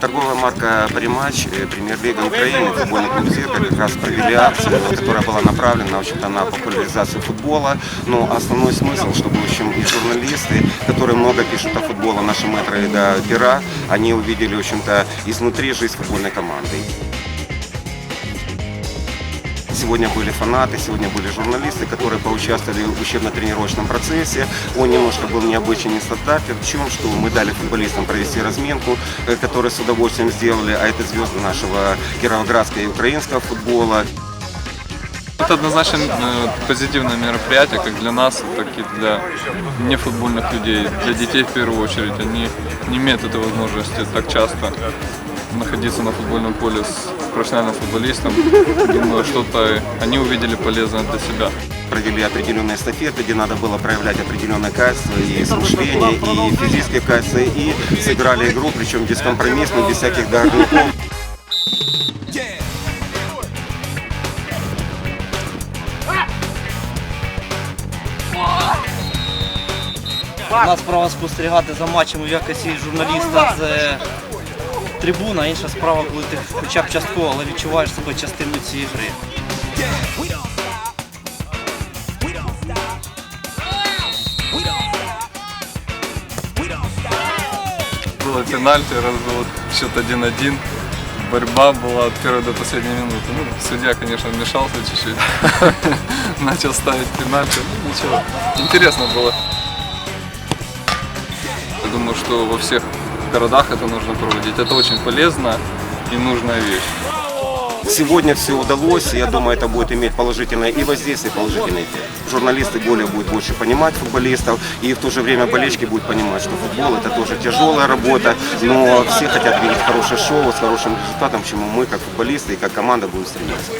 Торговая марка «Париматч», э, премьер-лига Украины, футбольный клуб «Зеркало» как раз провели акцию, которая была направлена в общем-то, на популяризацию футбола. Но основной смысл, чтобы в общем, и журналисты, которые много пишут о футболе, наши мэтры до пера, они увидели в общем-то, изнутри жизнь футбольной команды. Сегодня были фанаты, сегодня были журналисты, которые поучаствовали в учебно-тренировочном процессе. Он немножко был необычен и стандартен. В чем, что мы дали футболистам провести разминку, э, которую с удовольствием сделали, а это звезды нашего кировоградского и украинского футбола. Это однозначно э, позитивное мероприятие, как для нас, так и для нефутбольных людей, для детей в первую очередь. Они не имеют этой возможности так часто находиться на футбольном поле с профессиональным футболистом. Думаю, что-то они увидели полезное для себя. Провели определенные эстафеты, где надо было проявлять определенное качество и мышление, и физические качества, и сыграли игру, причем бескомпромиссно, без всяких дорогников. Одна справа спостерігати за матчем у якості журналіста з е, трибуна, інша справа, коли ти хоча б частково, але відчуваєш себе частиною цієї гри. We don't stop. We don't stop. We don't stop. We don't stop. Было пенальти, развод, счет 1-1. Борьба была от первой до последней минуты. Ну, судья, конечно, вмешался чуть-чуть. Начал ставить пенальти. Ну, ничего. Интересно было. Я думаю, что во всех городах это нужно проводить. Это очень полезно и нужная вещь. Сегодня все удалось, и я думаю, это будет иметь положительное и воздействие, и положительный. Журналисты более будут больше понимать футболистов, и в то же время болельщики будут понимать, что футбол это тоже тяжелая работа, но все хотят видеть хорошее шоу с хорошим результатом, к чему мы, как футболисты и как команда, будем стремиться.